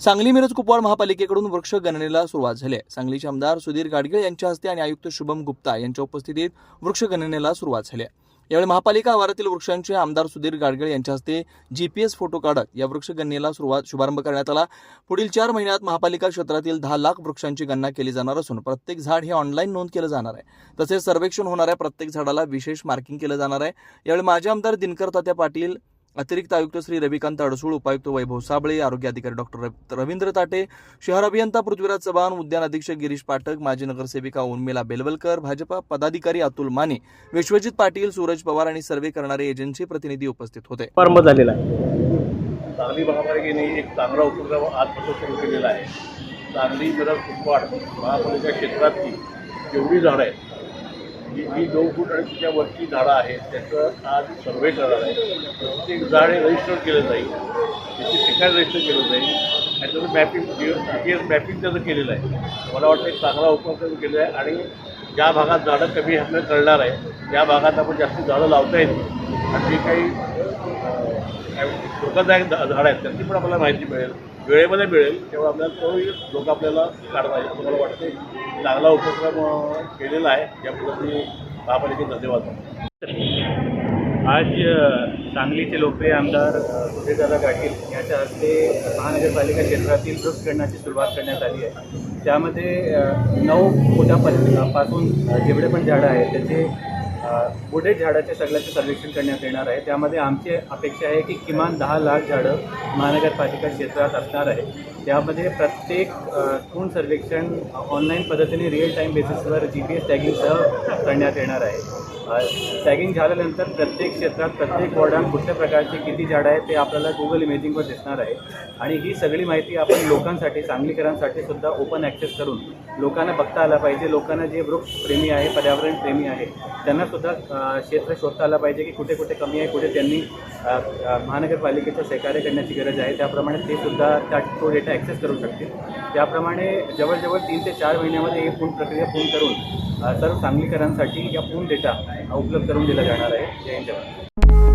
सांगली मिरज कुपवाड महापालिकेकडून वृक्ष गणनेला सुरुवात झाली आहे. सांगलीचे आमदार सुधीर गाडगीळ यांच्या हस्ते आणि आयुक्त शुभम गुप्ता यांच्या उपस्थितीत वृक्ष गणनेला सुरुवात झाली आहे. यावेळी महापालिका आवारातील वृक्षांचे आमदार सुधीर गाडगीळ यांच्या हस्ते जीपीएस फोटो काढत या वृक्ष गणनेला सुरुवात शुभारंभ करण्यात आला. पुढील चार महिन्यात महापालिका क्षेत्रातील दहा लाख वृक्षांची गणना केली जाणार असून प्रत्येक झाड हे ऑनलाईन नोंद केलं जाणार आहे. तसेच सर्वेक्षण होणाऱ्या प्रत्येक झाडाला विशेष मार्किंग केलं जाणार आहे. यावेळी माजी आमदार दिनकर तात्या पाटील अतिरिक्त आयुक्त श्री रविकांत अडसूळ उपायुक्त वैभव साबळे आरोग्य अधिकारी डॉक्टर रव- रवींद्र ताटे शहर अभियंता पृथ्वीराज चव्हाण उद्यान अधीक्षक गिरीश पाठक माजी नगरसेविका उर्मिला बेलवलकर भाजपा पदाधिकारी अतुल माने विश्वजित पाटील सूरज पवार आणि सर्वे करणारे एजन्सी प्रतिनिधी उपस्थित होते. प्रारंभ झालेला आहे. सांगली महापालिकेने एक चांगला उपक्रम आजपासून सुरू केलेला आहे. सांगली मिरज कुपवाड महापालिका क्षेत्रातली जेवढी झाडं आहेत जी जी दोन फूट आणि तिच्या वरची झाडं आहेत त्याचं आज सर्वे करणार आहे. प्रत्येक झाड हे रजिस्टर केलं जाईल. त्याची ठिकाण रजिस्टर केलं जाईल. आणि त्याचं मॅपिंग जीएस मॅपिंग त्याचं केलेलं आहे. मला वाटतं एक चांगला उपक्रम केलेला आहे आणि ज्या भागात झाडं कमी आपल्याला कळणार आहे त्या भागात आपण जास्त झाडं लावता येतील आणि जे काही धोकादायक झाडं आहेत त्यांची पण आपल्याला माहिती मिळेल. वेळेमध्ये मिळेल तेव्हा आपल्याला तोही लोक आपल्याला काढता येईल तुम्हाला वाटते चांगला उपक्रम केलेला आहे. याबद्दल पद्धतीने महापालिकेत धन्यवाद आज सांगलीचे लोकप्रिय आमदार सुधीरदादा पाटील यांच्या हस्ते महानगरपालिका क्षेत्रातील वृक्ष गणनाची सुरुवात करण्यात आली आहे. त्यामध्ये नऊ फुटापर्यंत पासून जेवढे पण झाडं आहेत त्याचे अ, झाडाचे सगळ्याचे सर्वेक्षण करण्यात येणार आहे. त्यामध्ये आमची अपेक्षा आहे की किमान दहा लाख झाडं महानगरपालिका क्षेत्रात असणार आहे. त्यामध्ये प्रत्येक खूण सर्वेक्षण ऑनलाईन पद्धतीने रिअल टाईम बेसिसवर जी पी एस टॅगिंगसह करण्यात येणार आहे. टॅगिंग झाल्यानंतर प्रत्येक क्षेत्रात प्रत्येक वॉर्डात कुठल्या प्रकारचे किती झाडं आहेत ते आपल्याला गुगल इमेजिंगवर दिसणार आहे. आणि ही सगळी माहिती आपण लोकांसाठी सांगलीकरांसाठी सुद्धा ओपन ॲक्सेस करून लोकांना बघता आला पाहिजे. लोकांना जे वृक्षप्रेमी आहे पर्यावरण प्रेमी आहे त्यांना सुद्धा क्षेत्र शोधता आलं पाहिजे की कुठे कुठे कमी आहे कुठे त्यांनी महानगरपालिकेचं सहकार्य करण्याची गरज आहे. त्याप्रमाणे ते सुद्धा त्या तो डेटा ॲक्सेस करू शकतील. त्याप्रमाणे जवळजवळ तीन ते चार महिन्यामध्ये ही पूर्ण प्रक्रिया पूर्ण करून सर्व सांगलीकरांसाठी या पूर्ण डेटा उपलब्ध करून दिला जाणार आहे. जय हिंद.